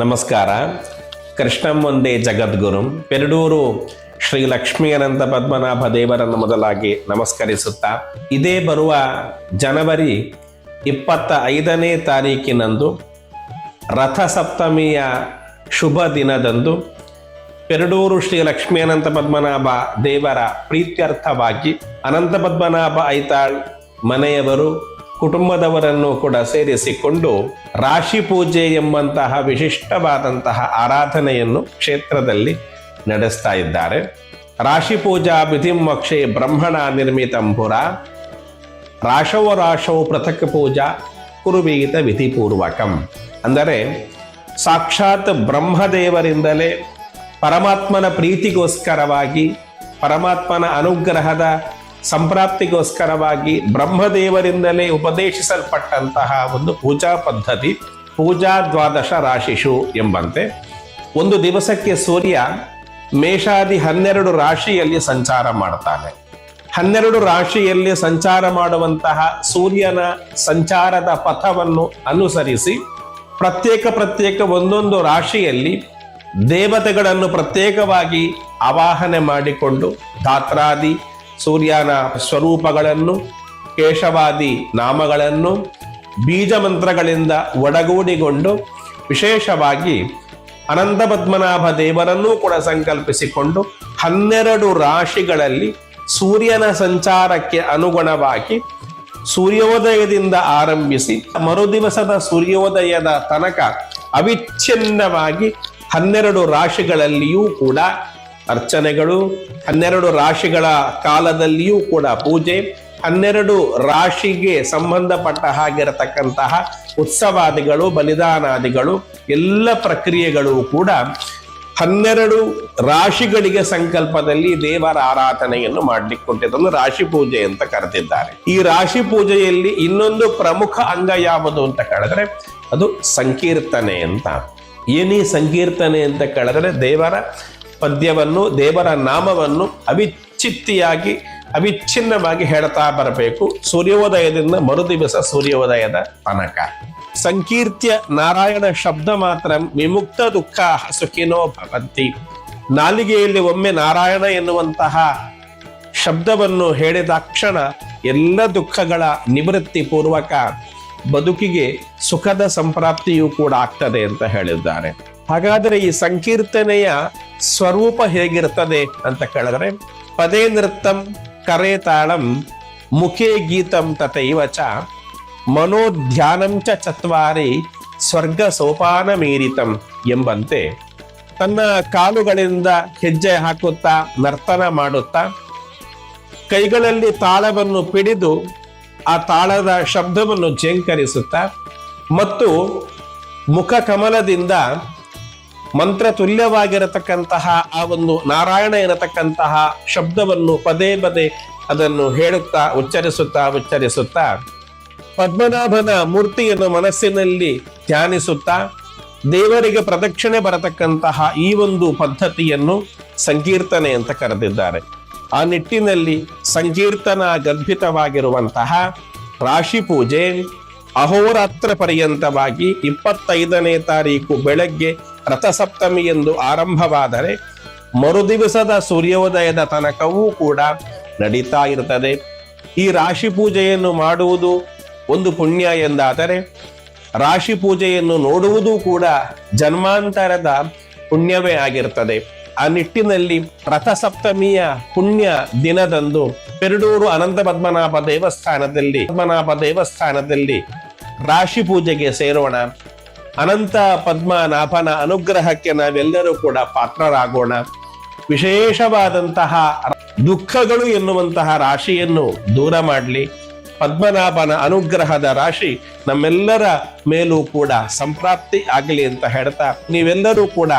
ನಮಸ್ಕಾರ. ಕೃಷ್ಣಂ ಒಂದೇ ಜಗದ್ಗುರು. ಪೆರಡೂರು ಶ್ರೀ ಲಕ್ಷ್ಮೀ ಅನಂತ ಪದ್ಮನಾಭ ದೇವರನ್ನು ಮೊದಲಾಗಿ ನಮಸ್ಕರಿಸುತ್ತಾ, ಇದೇ ಬರುವ ಜನವರಿ ಇಪ್ಪತ್ತ ಐದನೇ ತಾರೀಕಿನಂದು, ರಥಸಪ್ತಮಿಯ ಶುಭ ದಿನದಂದು, ಪೆರಡೂರು ಶ್ರೀ ಲಕ್ಷ್ಮೀ ಅನಂತ ಪದ್ಮನಾಭ ದೇವರ ಪ್ರೀತ್ಯರ್ಥವಾಗಿ ಅನಂತ ಪದ್ಮನಾಭ ಐತಾಳ್ ಮನೆಯವರು ಕುಟುಂಬದವರನ್ನು ಕೂಡ ಸೇರಿಸಿಕೊಂಡು ರಾಶಿ ಪೂಜೆ ಎಂಬಂತಹ ವಿಶಿಷ್ಟವಾದಂತಹ ಆರಾಧನೆಯನ್ನು ಕ್ಷೇತ್ರದಲ್ಲಿ ನಡೆಸ್ತಾ ಇದ್ದಾರೆ. ರಾಶಿ ಪೂಜಾ ವಿಧಿಮಕ್ಷೆ ಬ್ರಹ್ಮಣ ನಿರ್ಮಿತಂಪುರ ರಾಶವ ರಾಶವು ಪೃಥಕ್ ಪೂಜಾ ಕುರುವೀತ ವಿಧಿಪೂರ್ವಕಂ. ಅಂದರೆ ಸಾಕ್ಷಾತ್ ಬ್ರಹ್ಮದೇವರಿಂದಲೇ ಪರಮಾತ್ಮನ ಪ್ರೀತಿಗೋಸ್ಕರವಾಗಿ ಪರಮಾತ್ಮನ ಅನುಗ್ರಹದ ಸಂಪ್ರಾಪ್ತಿಗೋಸ್ಕರವಾಗಿ ಬ್ರಹ್ಮದೇವರಿಂದಲೇ ಉಪದೇಶಿಸಲ್ಪಟ್ಟಂತಹ ಒಂದು ಪೂಜಾ ಪದ್ಧತಿ, ಪೂಜಾ ದ್ವಾದಶ ರಾಶಿಷು ಎಂಬಂತೆ. ಒಂದು ದಿವಸಕ್ಕೆ ಸೂರ್ಯ ಮೇಷಾದಿ ಹನ್ನೆರಡು ರಾಶಿಯಲ್ಲಿ ಸಂಚಾರ ಮಾಡ್ತಾನೆ. ಹನ್ನೆರಡು ರಾಶಿಯಲ್ಲಿ ಸಂಚಾರ ಮಾಡುವಂತಹ ಸೂರ್ಯನ ಸಂಚಾರದ ಪಥವನ್ನು ಅನುಸರಿಸಿ ಪ್ರತ್ಯೇಕ ಪ್ರತ್ಯೇಕ ಒಂದೊಂದು ರಾಶಿಯಲ್ಲಿ ದೇವತೆಗಳನ್ನು ಪ್ರತ್ಯೇಕವಾಗಿ ಆವಾಹನೆ ಮಾಡಿಕೊಂಡು ಧಾತ್ರಾದಿ ಸೂರ್ಯನ ಸ್ವರೂಪಗಳನ್ನು, ಕೇಶವಾದಿ ನಾಮಗಳನ್ನು ಬೀಜ ಮಂತ್ರಗಳಿಂದ ಒಡಗೂಡಿಕೊಂಡು ವಿಶೇಷವಾಗಿ ಅನಂತ ಪದ್ಮನಾಭ ದೇವರನ್ನೂ ಕೂಡ ಸಂಕಲ್ಪಿಸಿಕೊಂಡು ಹನ್ನೆರಡು ರಾಶಿಗಳಲ್ಲಿ ಸೂರ್ಯನ ಸಂಚಾರಕ್ಕೆ ಅನುಗುಣವಾಗಿ ಸೂರ್ಯೋದಯದಿಂದ ಆರಂಭಿಸಿ ಮರುದಿವಸದ ಸೂರ್ಯೋದಯದ ತನಕ ಅವಿಚ್ಛಿನ್ನವಾಗಿ ಹನ್ನೆರಡು ರಾಶಿಗಳಲ್ಲಿಯೂ ಕೂಡ ಅರ್ಚನೆಗಳು, ಹನ್ನೆರಡು ರಾಶಿಗಳ ಕಾಲದಲ್ಲಿಯೂ ಕೂಡ ಪೂಜೆ, ಹನ್ನೆರಡು ರಾಶಿಗೆ ಸಂಬಂಧಪಟ್ಟ ಹಾಗಿರತಕ್ಕಂತಹ ಉತ್ಸವಾದಿಗಳು, ಬಲಿದಾನಾದಿಗಳು, ಎಲ್ಲ ಪ್ರಕ್ರಿಯೆಗಳು ಕೂಡ ಹನ್ನೆರಡು ರಾಶಿಗಳಿಗೆ ಸಂಕಲ್ಪದಲ್ಲಿ ದೇವರ ಆರಾಧನೆಯನ್ನು ಮಾಡಲಿಕ್ಕೆ ಕೊಟ್ಟಿದ್ದನ್ನು ರಾಶಿ ಪೂಜೆ ಅಂತ ಕರೆದಿದ್ದಾರೆ. ಈ ರಾಶಿ ಪೂಜೆಯಲ್ಲಿ ಇನ್ನೊಂದು ಪ್ರಮುಖ ಅಂಗ ಯಾವುದು ಅಂತ ಕೇಳಿದ್ರೆ ಅದು ಸಂಕೀರ್ತನೆ ಅಂತ. ಏನೇ ಸಂಕೀರ್ತನೆ ಅಂತ ಕೇಳಿದ್ರೆ ದೇವರ ಪದ್ಯವನ್ನು, ದೇವರ ನಾಮವನ್ನು ಅವಿಚ್ಛಿತ್ತಿಯಾಗಿ, ಅವಿಚ್ಛಿನ್ನವಾಗಿ ಹೇಳ್ತಾ ಬರಬೇಕು. ಸೂರ್ಯೋದಯದಿಂದ ಮರುದಿವಸ ಸೂರ್ಯೋದಯದ ತನಕ. ಸಂಕೀರ್ತ್ಯ ನಾರಾಯಣ ಶಬ್ದ ಮಾತ್ರ ವಿಮುಕ್ತ ದುಃಖ ಸುಖಿನೋ ಭವಂತಿ. ನಾಲಿಗೆಯಲ್ಲಿ ಒಮ್ಮೆ ನಾರಾಯಣ ಎನ್ನುವಂತಹ ಶಬ್ದವನ್ನು ಹೇಳಿದಾಕ್ಷಣ ಎಲ್ಲ ದುಃಖಗಳ ನಿವೃತ್ತಿ ಪೂರ್ವಕ ಬದುಕಿಗೆ ಸುಖದ ಸಂಪ್ರಾಪ್ತಿಯೂ ಕೂಡ ಆಗ್ತದೆ ಅಂತ ಹೇಳಿದ್ದಾರೆ. ಹಾಗಾದರೆ ಈ ಸಂಕೀರ್ತನೆಯ ಸ್ವರೂಪ ಹೇಗಿರ್ತದೆ ಅಂತ ಕೇಳಿದ್ರೆ, ಪದೇ ನೃತ್ತಂ ಕರೆ ತಾಳಂ ಮುಖೇ ಗೀತಂ ತಥೈವ ಚ ಮನೋಧ್ಯಾನಂ ಚ ಚತ್ವಾರಿ ಸ್ವರ್ಗ ಸೋಪಾನ ಮೀರಿತಂ ಎಂಬಂತೆ ತನ್ನ ಕಾಲುಗಳಿಂದ ಹೆಜ್ಜೆ ಹಾಕುತ್ತಾ ನರ್ತನ ಮಾಡುತ್ತಾ ಕೈಗಳಲ್ಲಿ ತಾಳವನ್ನು ಪಿಡಿದು ಆ ತಾಳದ ಶಬ್ದವನ್ನು ಝೇಂಕರಿಸುತ್ತಾ ಮತ್ತು ಮುಖ ಕಮಲದಿಂದ ಮಂತ್ರ ತುಲ್ಯವಾಗಿರತಕ್ಕಂತಹ ಆ ಒಂದು ನಾರಾಯಣ ಇರತಕ್ಕಂತಹ ಶಬ್ದವನ್ನು ಪದೇ ಪದೇ ಅದನ್ನು ಹೇಳುತ್ತಾ, ಉಚ್ಚರಿಸುತ್ತಾ ಉಚ್ಚರಿಸುತ್ತಾ, ಪದ್ಮನಾಭನ ಮೂರ್ತಿಯನ್ನು ಮನಸ್ಸಿನಲ್ಲಿ ಧ್ಯಾನಿಸುತ್ತಾ, ದೇವರಿಗೆ ಪ್ರದಕ್ಷಿಣೆ ಬರತಕ್ಕಂತಹ ಈ ಒಂದು ಪದ್ಧತಿಯನ್ನು ಸಂಕೀರ್ತನೆ ಅಂತ ಕರೆದಿದ್ದಾರೆ. ಆ ನಿಟ್ಟಿನಲ್ಲಿ ಸಂಕೀರ್ತನ ಗರ್ಭಿತವಾಗಿರುವಂತಹ ರಾಶಿ ಪೂಜೆ ಅಹೋರಾತ್ರ ಪರ್ಯಂತವಾಗಿ ಇಪ್ಪತ್ತೈದನೇ ತಾರೀಕು ಬೆಳಗ್ಗೆ ರಥಸಪ್ತಮಿ ಎಂದು ಆರಂಭವಾದರೆ ಮರುದಿವಸದ ಸೂರ್ಯೋದಯದ ತನಕವೂ ಕೂಡ ನಡೀತಾ ಇರ್ತದೆ ಈ ರಾಶಿ ಪೂಜೆಯನ್ನು ಮಾಡುವುದು ಒಂದು ಪುಣ್ಯ ಎಂದಾದರೆ ರಾಶಿ ಪೂಜೆಯನ್ನು ನೋಡುವುದು ಕೂಡ ಜನ್ಮಾಂತರದ ಪುಣ್ಯವೇ ಆಗಿರ್ತದೆ ಆ ನಿಟ್ಟಿನಲ್ಲಿ ರಥಸಪ್ತಮಿಯ ಪುಣ್ಯ ದಿನದಂದು ಪೆರಡೂರು ಅನಂತ ಪದ್ಮನಾಭ ದೇವಸ್ಥಾನದಲ್ಲಿ ಪದ್ಮನಾಭ ದೇವಸ್ಥಾನದಲ್ಲಿ ರಾಶಿ ಪೂಜೆಗೆ ಸೇರೋಣ. ಅನಂತ ಪದ್ಮನಾಭನ ಅನುಗ್ರಹಕ್ಕೆ ನಾವೆಲ್ಲರೂ ಕೂಡ ಪಾತ್ರರಾಗೋಣ. ವಿಶೇಷವಾದಂತಹ ದುಃಖಗಳು ಎನ್ನುವಂತಹ ರಾಶಿಯನ್ನು ದೂರ ಮಾಡಲಿ. ಪದ್ಮನಾಭನ ಅನುಗ್ರಹದ ರಾಶಿ ನಮ್ಮೆಲ್ಲರ ಮೇಲೂ ಕೂಡ ಸಂಪ್ರಾಪ್ತಿ ಆಗಲಿ ಅಂತ ಹೇಳ್ತಾ ನೀವೆಲ್ಲರೂ ಕೂಡ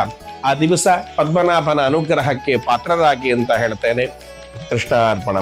ಆ ದಿವಸ ಪದ್ಮನಾಭನ ಅನುಗ್ರಹಕ್ಕೆ ಪಾತ್ರರಾಗಿ ಅಂತ ಹೇಳ್ತೇನೆ. ಕೃಷ್ಣ ಅರ್ಪಣ